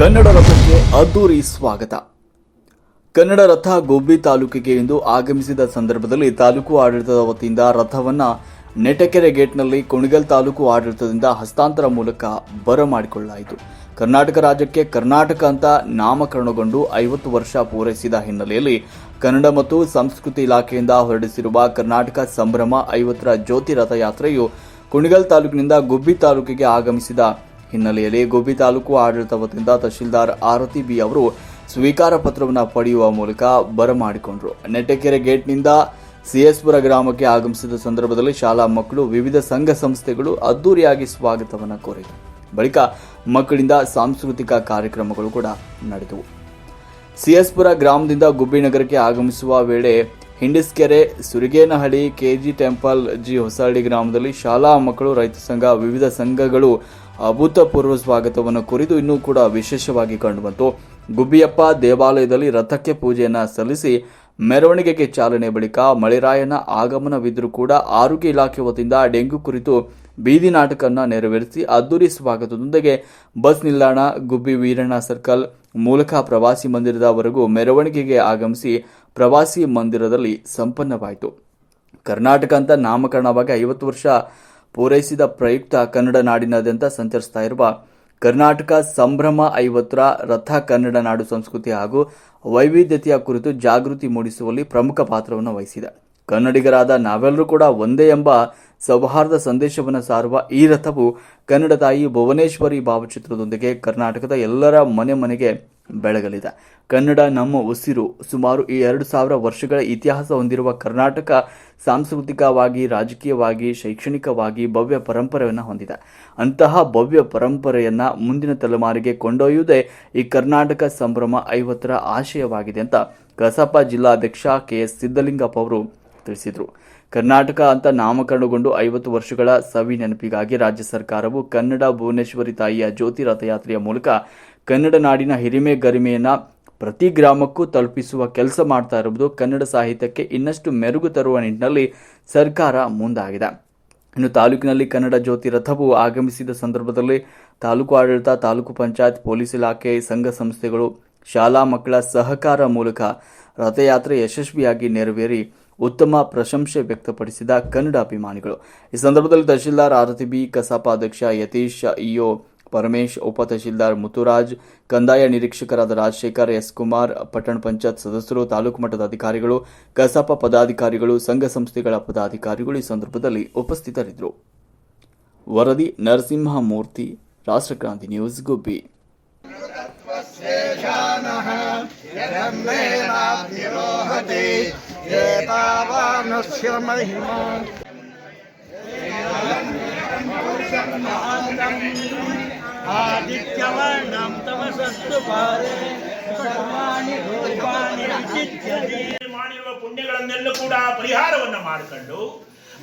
ಕನ್ನಡ ರಥಕ್ಕೆ ಅದ್ದೂರಿ ಸ್ವಾಗತ. ಕನ್ನಡ ರಥ ಗೋಬಿ ತಾಲೂಕಿಗೆ ಇಂದು ಆಗಮಿಸಿದ ಸಂದರ್ಭದಲ್ಲಿ ತಾಲೂಕು ಆಡಳಿತದ ವತಿಯಿಂದ ರಥವನ್ನ ನೆಟಕೆರೆ ಗೇಟ್ನಲ್ಲಿ ಕುಣಿಗಲ್ ತಾಲೂಕು ಆಡಳಿತದಿಂದ ಹಸ್ತಾಂತರ ಮೂಲಕ ಬರಮಾಡಿಕೊಳ್ಳಲಾಯಿತು ಕರ್ನಾಟಕ ರಾಜ್ಯಕ್ಕೆ ಕರ್ನಾಟಕ ಅಂತ ನಾಮಕರಣಗೊಂಡು ಐವತ್ತು ವರ್ಷ ಪೂರೈಸಿದ ಹಿನ್ನೆಲೆಯಲ್ಲಿ ಕನ್ನಡ ಮತ್ತು ಸಂಸ್ಕೃತಿ ಇಲಾಖೆಯಿಂದ ಹೊರಡಿಸಿರುವ ಕರ್ನಾಟಕ ಸಂಭ್ರಮ ಐವತ್ತರ ಜ್ಯೋತಿ ರಥಯಾತ್ರೆಯು ಕುಣಿಗಲ್ ತಾಲೂಕಿನಿಂದ ಗುಬ್ಬಿ ತಾಲೂಕಿಗೆ ಆಗಮಿಸಿದ ಹಿನ್ನೆಲೆಯಲ್ಲಿ ಗೋಬಿ ತಾಲೂಕು ಆಡಳಿತ ವತಿಯಿಂದ ತಹಶೀಲ್ದಾರ್ ಆರತಿ ಬಿ ಅವರು ಸ್ವೀಕಾರ ಪತ್ರವನ್ನು ಪಡೆಯುವ ಮೂಲಕ ಬರಮಾಡಿಕೊಂಡರು ನೆಟ್ಟಕೆರೆ ಗೇಟ್ನಿಂದ ಸಿಎಸ್ಪುರ ಗ್ರಾಮಕ್ಕೆ ಆಗಮಿಸಿದ ಸಂದರ್ಭದಲ್ಲಿ ಶಾಲಾ ಮಕ್ಕಳು ವಿವಿಧ ಸಂಘ ಸಂಸ್ಥೆಗಳು ಅದ್ದೂರಿಯಾಗಿ ಸ್ವಾಗತವನ್ನು ಕೋರಿದರು ಬಳಿಕ ಮಕ್ಕಳಿಂದ ಸಾಂಸ್ಕೃತಿಕ ಕಾರ್ಯಕ್ರಮಗಳು ಕೂಡ ನಡೆದವು. ಸಿಎಸ್ಪುರ ಗ್ರಾಮದಿಂದ ಗುಬ್ಬಿ ನಗರಕ್ಕೆ ಆಗಮಿಸುವ ವೇಳೆ Hindiskere Surigenahalli, KG temple, G Hosahalli ಗ್ರಾಮದಲ್ಲಿ ಶಾಲಾ ಮಕ್ಕಳು, ರೈತ ಸಂಘ, ವಿವಿಧ ಸಂಘಗಳು ಅಭೂತಪೂರ್ವ ಸ್ವಾಗತವನ್ನು ಕುರಿತು ಇನ್ನೂ ಕೂಡ ವಿಶೇಷವಾಗಿ ಕಂಡುಬಂತು. ಗುಬ್ಬಿಯಪ್ಪ ದೇವಾಲಯದಲ್ಲಿ ರಥಕ್ಕೆ ಪೂಜೆಯನ್ನು ಸಲ್ಲಿಸಿ ಮೆರವಣಿಗೆಗೆ ಚಾಲನೆ ಬಳಿಕ ಮಳೆರಾಯನ ಆಗಮನವಿದ್ದರೂ ಕೂಡ ಆರೋಗ್ಯ ಇಲಾಖೆ ವತಿಯಿಂದ ಡೆಂಗು ಕುರಿತು ಬೀದಿ ನಾಟಕವನ್ನು ನೆರವೇರಿಸಿ ಅದ್ದೂರಿ ಸ್ವಾಗತದೊಂದಿಗೆ ಬಸ್ ನಿಲ್ದಾಣ, ಗುಬ್ಬಿ ವೀರಣ್ಣ ಸರ್ಕಲ್ ಮೂಲಕ ಪ್ರವಾಸಿ ಮಂದಿರದವರೆಗೂ ಮೆರವಣಿಗೆಗೆ ಆಗಮಿಸಿ ಪ್ರವಾಸಿ ಮಂದಿರದಲ್ಲಿ ಸಂಪನ್ನವಾಯಿತು. ಕರ್ನಾಟಕ ಅಂತ ನಾಮಕರಣವಾಗಿ ಐವತ್ತು ವರ್ಷ ಪೂರೈಸಿದ ಪ್ರಯುಕ್ತ ಕನ್ನಡ ನಾಡಿನಾದ್ಯಂತ ಸಂಚರಿಸ್ತಾ ಇರುವ ಕರ್ನಾಟಕ ಸಂಭ್ರಮ ಐವತ್ತರ ರಥ ಕನ್ನಡ ನಾಡು ಸಂಸ್ಕೃತಿ ಹಾಗೂ ವೈವಿಧ್ಯತೆಯ ಕುರಿತು ಜಾಗೃತಿ ಮೂಡಿಸುವಲ್ಲಿ ಪ್ರಮುಖ ಪಾತ್ರವನ್ನು ವಹಿಸಿದೆ. ಕನ್ನಡಿಗರಾದ ನಾವೆಲ್ಲರೂ ಕೂಡ ಒಂದೇ ಎಂಬ ಸೌಹಾರ್ದ ಸಂದೇಶವನ್ನು ಸಾರುವ ಈ ರಥವು ಕನ್ನಡ ತಾಯಿ ಭುವನೇಶ್ವರಿ ಭಾವಚಿತ್ರದೊಂದಿಗೆ ಕರ್ನಾಟಕದ ಎಲ್ಲರ ಮನೆ ಮನೆಗೆ ಬೆಳಗಲಿದೆ ಕನ್ನಡ ನಮ್ಮ ಉಸಿರು. ಸುಮಾರು ಈ ಎರಡು ಸಾವಿರ ವರ್ಷಗಳ ಇತಿಹಾಸ ಹೊಂದಿರುವ ಕರ್ನಾಟಕ ಸಾಂಸ್ಕೃತಿಕವಾಗಿ, ರಾಜಕೀಯವಾಗಿ, ಶೈಕ್ಷಣಿಕವಾಗಿ ಭವ್ಯ ಪರಂಪರೆಯನ್ನು ಹೊಂದಿದೆ. ಅಂತಹ ಭವ್ಯ ಪರಂಪರೆಯನ್ನ ಮುಂದಿನ ತಲೆಮಾರಿಗೆ ಕೊಂಡೊಯ್ಯುವುದೇ ಈ ಕರ್ನಾಟಕ ಸಂಭ್ರಮ ಐವತ್ತರ ಆಶಯವಾಗಿದೆ ಅಂತ ಕಸಾಪ ಜಿಲ್ಲಾಧ್ಯಕ್ಷ ಕೆ ಎಸ್ ಸಿದ್ದಲಿಂಗಪ್ಪ ಅವರು ತಿಳಿಸಿದರು. ಕರ್ನಾಟಕ ಅಂತ ನಾಮಕರಣಗೊಂಡು ಐವತ್ತು ವರ್ಷಗಳ ಸವಿ ನೆನಪಿಗಾಗಿ ರಾಜ್ಯ ಸರ್ಕಾರವು ಕನ್ನಡ ಭುವನೇಶ್ವರಿ ತಾಯಿಯ ಜ್ಯೋತಿ ರಥಯಾತ್ರೆಯ ಮೂಲಕ ಕನ್ನಡ ನಾಡಿನ ಹಿರಿಮೆ ಗರಿಮೆಯನ್ನು ಪ್ರತಿ ಗ್ರಾಮಕ್ಕೂ ತಲುಪಿಸುವ ಕೆಲಸ ಮಾಡ್ತಾ ಇರುವುದು ಕನ್ನಡ ಸಾಹಿತ್ಯಕ್ಕೆ ಇನ್ನಷ್ಟು ಮೆರುಗು ತರುವ ನಿಟ್ಟಿನಲ್ಲಿ ಸರ್ಕಾರ ಮುಂದಾಗಿದೆ. ಇನ್ನು ತಾಲೂಕಿನಲ್ಲಿ ಕನ್ನಡ ಜ್ಯೋತಿ ರಥವು ಆಗಮಿಸಿದ ಸಂದರ್ಭದಲ್ಲಿ ತಾಲೂಕು ಆಡಳಿತ, ತಾಲೂಕು ಪಂಚಾಯತ್, ಪೊಲೀಸ್ ಇಲಾಖೆ, ಸಂಘ ಸಂಸ್ಥೆಗಳು, ಶಾಲಾ ಮಕ್ಕಳ ಸಹಕಾರ ಮೂಲಕ ರಥಯಾತ್ರೆ ಯಶಸ್ವಿಯಾಗಿ ನೆರವೇರಿ ಉತ್ತಮ ಪ್ರಶಂಸೆ ವ್ಯಕ್ತಪಡಿಸಿದ ಕನ್ನಡ ಅಭಿಮಾನಿಗಳು. ಈ ಸಂದರ್ಭದಲ್ಲಿ ತಹಶೀಲ್ದಾರ್ ಆರತಿ ಬಿ, ಕಸಾಪ ಅಧ್ಯಕ್ಷ ಯತೀಶ್, ಇಒ ಪರಮೇಶ್, ಉಪ ತಹಶೀಲ್ದಾರ್ ಮುತುರಾಜ್, ಕಂದಾಯ ನಿರೀಕ್ಷಕರಾದ ರಾಜಶೇಖರ್, ಎಸ್ ಕುಮಾರ್, ಪಟ್ಟಣ ಪಂಚಾಯತ್ ಸದಸ್ಯರು, ತಾಲೂಕು ಮಟ್ಟದ ಅಧಿಕಾರಿಗಳು, ಕಸಾಪ ಪದಾಧಿಕಾರಿಗಳು, ಸಂಘ ಸಂಸ್ಥೆಗಳ ಪದಾಧಿಕಾರಿಗಳು ಈ ಸಂದರ್ಭದಲ್ಲಿ ಉಪಸ್ಥಿತರಿದ್ದರು. ವರದಿ ನರಸಿಂಹಮೂರ್ತಿ, ರಾಷ್ಟ್ರಕ್ರಾಂತಿ ನ್ಯೂಸ್, ಗುಬ್ಬಿ. एतावानस्य महिमा आदित्यवर्णं तमसस्तु पारे सर्वाणि रूपाणि विचित्यति ಮಾಡಿರುವ ಪುಣ್ಯಗಳನ್ನೆಲ್ಲ ಕೂಡ ಪರಿಹಾರವನ್ನ ಮಾಡಿಕೊಂಡು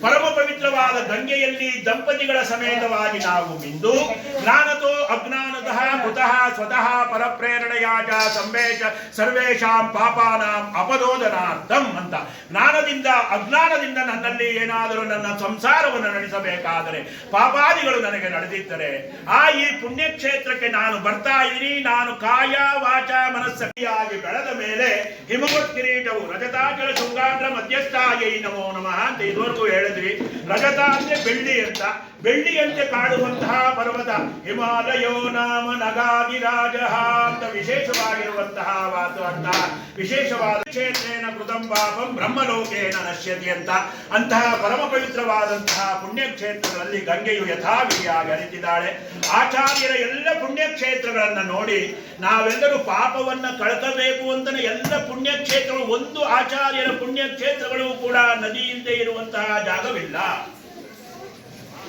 ಪರಮ ಪವಿತ್ರವಾದ ಗಂಗೆಯಲ್ಲಿ ದಂಪತಿಗಳ ಸಮೇತವಾಗಿ ನಾವು ಮಿಂದು ಜ್ಞಾನತೋ ಅಜ್ಞಾನತಃ ಕುತಃ ಸ್ವತಃ ಪರಪ್ರೇರಣೆಯಾಚ ಸಂವೇಶ ಸರ್ವೇಷಾಂ ಪಾಪಾನಾಂ ಅಪದೋದನಾರ್ಥಂ ಅಂತ. ಜ್ಞಾನದಿಂದ ಅಜ್ಞಾನದಿಂದ ನನ್ನಲ್ಲಿ ಏನಾದರೂ ನನ್ನ ಸಂಸಾರವನ್ನು ನಡೆಸಬೇಕಾದರೆ ಪಾಪಾದಿಗಳು ನನಗೆ ನಡೆದಿದ್ದರೆ ಆ ಈ ಪುಣ್ಯಕ್ಷೇತ್ರಕ್ಕೆ ನಾನು ಬರ್ತಾ ಇರಿ, ನಾನು ಕಾಯ ವಾಚ ಮನಸ್ಸಿಯಾಗಿ ಬೆಳೆದ ಮೇಲೆ ಹಿಮವತ್ ಕಿರೀಟವು ರಜತಾಚಲ ಶುಂಗಾಂಡ್ರ ಮಧ್ಯಸ್ಥಾಯೈ ನಮೋ ನಮಃ ಅಂತ ಇದುವರೆಗೂ ಹೇಳಿದ್ವಿ. ರಜತ ಅಂದ್ರೆ ಬೆಳ್ಳಿ ಅಂತ. ಬೆಳ್ಳಿಯಂತೆ ಕಾಡುವಂತಹ ಪರ್ವತ ಹಿಮಾಲಯೋ ನಾಮ ನಗಾದಿರಾಜ ಅಂತ ವಿಶೇಷವಾಗಿರುವಂತಹ ವಾತು ಅಂತ. ವಿಶೇಷವಾದ ಕ್ಷೇತ್ರೇನ ಕೃತಂ ಪಾಪಂ ಬ್ರಹ್ಮಲೋಕೇನ ನಶ್ಯತಿ ಅಂತ. ಅಂತಹ ಪರಮ ಪವಿತ್ರವಾದಂತಹ ಪುಣ್ಯಕ್ಷೇತ್ರಗಳಲ್ಲಿ ಗಂಗೆಯು ಯಥಾವಿಧಿಯಾಗಿ ಅರಿತಿದ್ದಾಳೆ ಆಚಾರ್ಯರ ಎಲ್ಲ ಪುಣ್ಯಕ್ಷೇತ್ರಗಳನ್ನ ನೋಡಿ ನಾವೆಲ್ಲರೂ ಪಾಪವನ್ನ ಕಳಕಬೇಕು ಅಂತಲೇ ಎಲ್ಲ ಪುಣ್ಯಕ್ಷೇತ್ರಗಳು, ಒಂದು ಆಚಾರ್ಯರ ಪುಣ್ಯಕ್ಷೇತ್ರಗಳು ಕೂಡ ನದಿಯಿಂದ ಇರುವಂತಹ ಜಾಗವಿಲ್ಲ.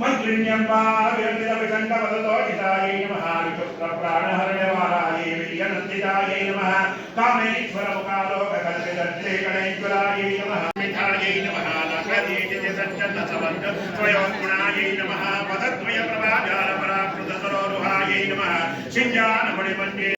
मन्त्रिण्यम्बाविरण्डपदतोटितायै नमः। विचक्रप्राणहरणवारायै वीर्यनन्दितायै नमः कामेश्वरमुखालोककल्पितत्रिकणेश्वरायै नमः मिथायै नमः त्रयोगुणायै नमः पदद्वयप्रभागारपराकृतसरोरुहायै नमः सिञ्जानमणिमन्ये